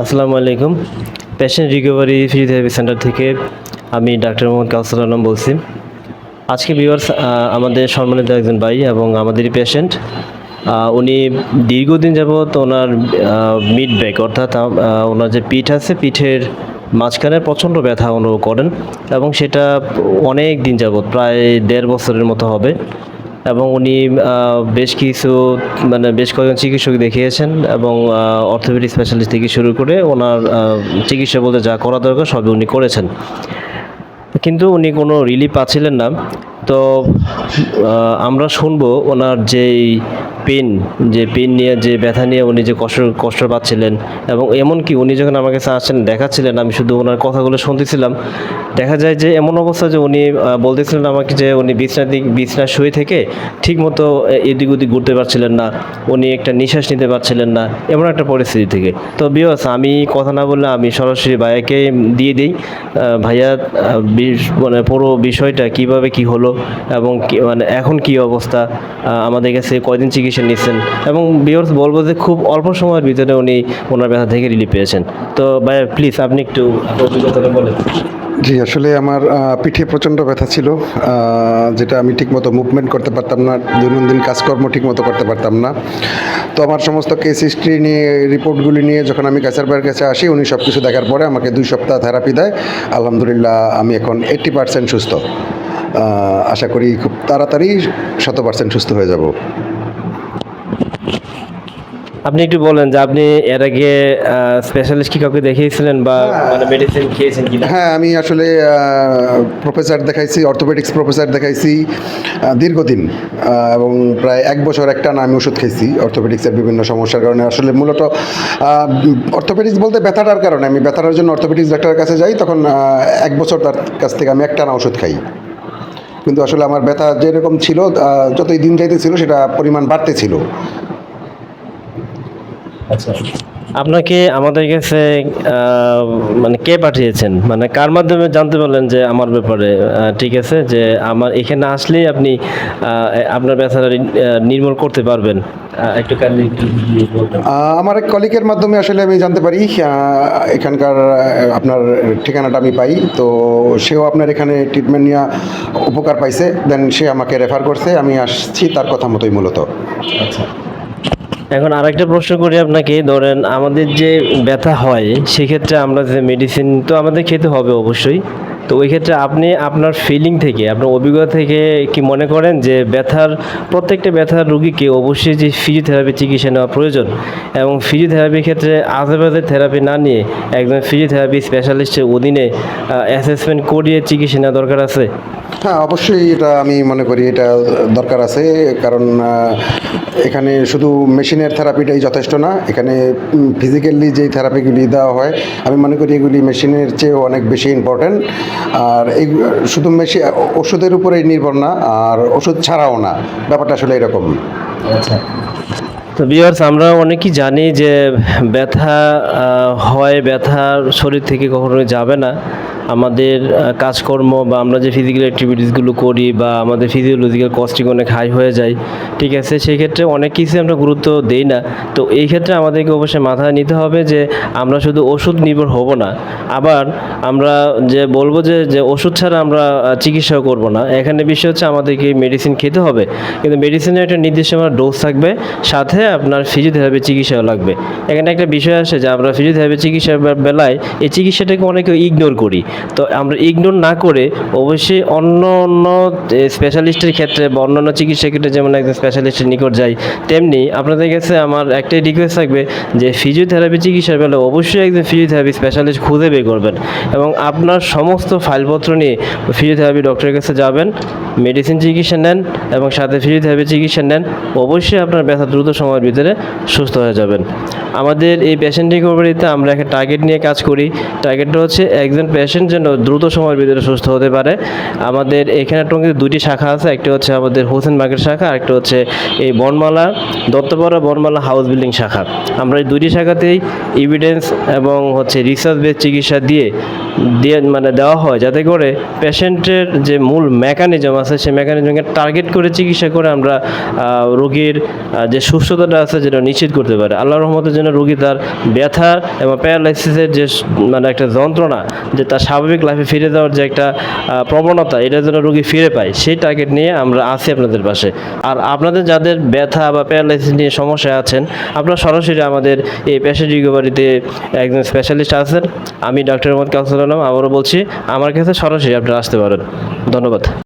আসসালামু আলাইকুম। Patient recovery physiotherapy centre থেকে আমি ডাক্তার মোহাম্মদ কাউসার আলম বলছি। আজকে ভিউয়ার্স আমাদের সম্মানিত একজন ভাই এবং আমাদেরই পেশেন্ট উনি দীর্ঘদিন যাবৎ ওনার মিড ব্যাক অর্থাৎ ওনার যে পিঠ আছে, পিঠের মাঝখানে প্রচণ্ড ব্যথা অনুভব করেন এবং সেটা অনেক দিন যাবৎ, প্রায় দেড় বছরের মতো হবে। এবং উনি বেশ কিছু মানে বেশ কয়েকজন চিকিৎসক দেখিয়েছেন এবং অর্থোপেডিক স্পেশালিস্ট থেকে শুরু করে ওনার চিকিৎসা বলতে যা করা দরকার সবই উনি করেছেন। কিন্তু উনি কোনো রিলিফ পাচ্ছিলেন না। তো আমরা শুনব ওনার যেই পেন, যে পেন নিয়ে, যে ব্যথা নিয়ে উনি যে কষ্ট কষ্ট পাচ্ছিলেন এবং এমনকি উনি যখন আমার কাছে আসছেন, দেখাচ্ছিলেন, আমি শুধু ওনার কথাগুলো শুনতেছিলাম। দেখা যায় যে এমন অবস্থা যে উনি বলতেছিলেন আমাকে যে উনি বিছনা দিক বিছনা শুয়ে থেকে ঠিকমতো এদিক ওদিক ঘুরতে পারছিলেন না, উনি একটা নিঃশ্বাস নিতে পারছিলেন না, এমন একটা পরিস্থিতি থেকে। তো বিয়স আমি কথা না বললে আমি সরাসরি ভাইয়াকে দিয়ে দিই। ভাইয়া মানে পুরো বিষয়টা কীভাবে কি হলো এবং মানে এখন কি অবস্থা? আমাদের কাছে কয়দিন চিকিৎসা নিচ্ছেন? এবং বিয়র্স বলব যে খুব অল্প সময়ের ভিতরে উনি ওনার ব্যথা থেকে রিলিফ পেয়েছেন। তো ভাইয়া প্লিজ আপনি একটু অভিজ্ঞতাটা বলেন। জি, আসলে আমার পিঠে প্রচণ্ড ব্যথা ছিল। যেটা আমি ঠিকমতো মুভমেন্ট করতে পারতাম না, দৈনন্দিন কাজকর্ম ঠিকমতো করতে পারতাম না। তো আমার সমস্ত কেস হিস্ট্রি নিয়ে রিপোর্টগুলি নিয়ে যখন আমি কাছার ভাইয়ের কাছে আসি, উনি সব কিছু দেখার পরে আমাকে দুই সপ্তাহ থেরাপি দেয়। আলহামদুলিল্লাহ, আমি এখন এইট্টি পার্সেন্ট সুস্থ। আশা করি খুব তাড়াতাড়ি শত পার্সেন্ট সুস্থ হয়ে যাব। আপনি একটু বলেন যে আপনি এর আগে স্পেশালিস্ট কি কাউকে দেখিয়েছিলেন বা মানে মেডিসিন খেয়েছেন কিনা? হ্যাঁ আমি আসলে প্রফেসর দেখাইছি অর্থোপেডিক্স প্রফেসর দেখাইছি দীর্ঘদিন এবং প্রায় এক বছর একটা না আমি ওষুধ খেয়েছি অর্থোপেডিক্সের বিভিন্ন সমস্যার কারণে। আসলে মূলত অর্থোপেডিক্স বলতে ব্যথাটার কারণে আমি ব্যথাটার জন্য অর্থোপেডিক্স ডাক্তারের কাছে যাই তখন এক বছর তার কাছ থেকে আমি একটা না ওষুধ খাই। কিন্তু আসলে আমার ব্যথা যেরকম ছিল যতই দিন যাইতেছিল সেটা পরিমাণ বাড়তেছিল। আচ্ছা। আপনাকে আমাদের কাছে মানে কে পাঠিয়েছেন? মানে কার মাধ্যমে জানতে পারলেন যে আমার ব্যাপারে? ঠিক আছে যে আমার এখানে আসলেই আপনি আপনার ব্যথাটা নির্মূল করতে পারবেন। একটু আমার এক কলিকের মাধ্যমে আসলে আমি জানতে পারি এখানকার আপনার ঠিকানাটা আমি পাই। তো সেও আপনার এখানে ট্রিটমেন্ট নিয়ে উপকার পাইছে দেন সে আমাকে রেফার করছে আমি আসছি তার কথা মতোই মূলত। আচ্ছা। এখন আরেকটা প্রশ্ন করি আপনাকে, ধরেন আমাদের যে ব্যথা হয়, সেক্ষেত্রে আমরা যে মেডিসিন তো আমাদের খেতে হবে অবশ্যই। তো ওই ক্ষেত্রে আপনি আপনার ফিলিং থেকে, আপনার অভিজ্ঞতা থেকে কি মনে করেন যে ব্যথার, প্রত্যেকটা ব্যথার রুগীকে অবশ্যই যে ফিজিওথেরাপি চিকিৎসা নেওয়া প্রয়োজন এবং ফিজিওথেরাপির ক্ষেত্রে আশেপাশে থেরাপি না নিয়ে একজন ফিজিওথেরাপি স্পেশালিস্টের অধীনে অ্যাসেসমেন্ট করিয়ে চিকিৎসা নেওয়া দরকার আছে? হ্যাঁ অবশ্যই এটা আমি মনে করি এটা দরকার আছে, কারণ এখানে শুধু মেশিনের থেরাপিটাই যথেষ্ট না, এখানে ফিজিক্যালি যেই থেরাপিগুলি দেওয়া হয়, আমি মনে করি এগুলি মেশিনের চেয়েও অনেক বেশি ইম্পর্ট্যান্ট আর এই শুধু মেশিন ওষুধের উপরেই নির্ভর না, আর ওষুধ ছাড়াও না। ব্যাপারটা আসলে এরকম। আচ্ছা। তো বিয়ার্স আমরা অনেকেই জানি যে ব্যথা হয় ব্যথা শরীর থেকে কখনোই যাবে না। আমাদের কাজকর্ম বা আমরা যে ফিজিক্যাল অ্যাক্টিভিটিসগুলো করি বা আমাদের ফিজিওলজিক্যাল কস্টিং অনেক হাই হয়ে যায়, ঠিক আছে? সেই ক্ষেত্রে অনেক কিছু আমরা গুরুত্ব দেই না। তো এই ক্ষেত্রে আমাদেরকে অবশ্যই মাথায় নিতে হবে যে আমরা শুধু ওষুধ নির্ভর হব না। আবার আমরা যে বলব যে যে ওষুধ ছাড়া আমরা চিকিৎসাও করব না। এখানে বিষয় হচ্ছে আমাদেরকে মেডিসিন খেতে হবে। কিন্তু মেডিসিনের একটা নির্দিষ্ট আমার ডোজ থাকবে, সাথে আপনার ফিজিওথেরাপি চিকিৎসাও লাগবে। এখানে একটা বিষয় আসে যে আমরা ফিজিওথেরাপি চিকিৎসার বেলায় এই চিকিৎসাটাকে অনেকে ইগনোর করি। তো আমরা ইগনোর না করে অবশ্যই অন্য অন্য স্পেশালিস্টের ক্ষেত্রে বা অন্যান্য চিকিৎসা ক্ষেত্রে যেমন একজন স্পেশালিস্টের নিকট যাই, তেমনি আপনাদের কাছে আমার একটাই রিকোয়েস্ট থাকবে যে ফিজিওথেরাপি চিকিৎসার বেলা অবশ্যই একজন ফিজিওথেরাপি স্পেশালিস্ট খুঁজে বের করবেন এবং আপনার সমস্ত ফাইলপত্র নিয়ে ফিজিওথেরাপি ডক্টরের কাছে যাবেন মেডিসিন চিকিৎসা নেন এবং সাথে ফিজিওথেরাপি চিকিৎসা নেন, অবশ্যই আপনার ব্যথা দ্রুত সময়ের ভিতরে সুস্থ হয়ে যাবেন। আমাদের এই পেশেন্ট রিকভারিতে আমরা একটা টার্গেট নিয়ে কাজ করি। টার্গেটটা হচ্ছে একজন পেশেন্ট যেন দ্রুত সময়ের ভিতরে সুস্থ হতে পারে। আমাদের এখানে টঙ্গিতে দুটি শাখা আছে। একটা হচ্ছে আমাদের হোসেন মার্কেট শাখা একটা হচ্ছে এই বনমালা, দত্তপাড়া বনমালা হাউস বিল্ডিং শাখা। আমরা এই দুটি শাখাতেই এভিডেন্স এবং হচ্ছে রিসার্চ বেস চিকিৎসা দিয়ে দিয়ে মানে দেওয়া হয়, যাতে করে পেশেন্টের যে মূল মেকানিজম আছে, সেই মেকানিজমকে টার্গেট করে চিকিৎসা করে আমরা রোগীর যে সুস্থতাটা আছে যেটা নিশ্চিত করতে পারে। আল্লাহ রহমতের জন্য রোগী তার ব্যথা এবং প্যারালাইসিসের যে মানে একটা যন্ত্রণা, যে তার স্বাভাবিক লাইফে ফিরে যাওয়ার যে একটা প্রবণতা, এটা যেন রোগী ফিরে পায়, সেই টার্গেট নিয়ে আমরা আছি আপনাদের পাশে। আর আপনাদের যাদের ব্যথা বা প্যারালাইসিস নিয়ে সমস্যা আছেন, আপনারা সরাসরি আমাদের এই পেশেন্ট রিকভারিতে একজন স্পেশালিস্ট আছেন। আমি ডক্টর মোহাম্মদ কাউসুল আলম, আবারও বলছি, আমার কাছে সরাসরি আপনারা আসতে পারেন। ধন্যবাদ।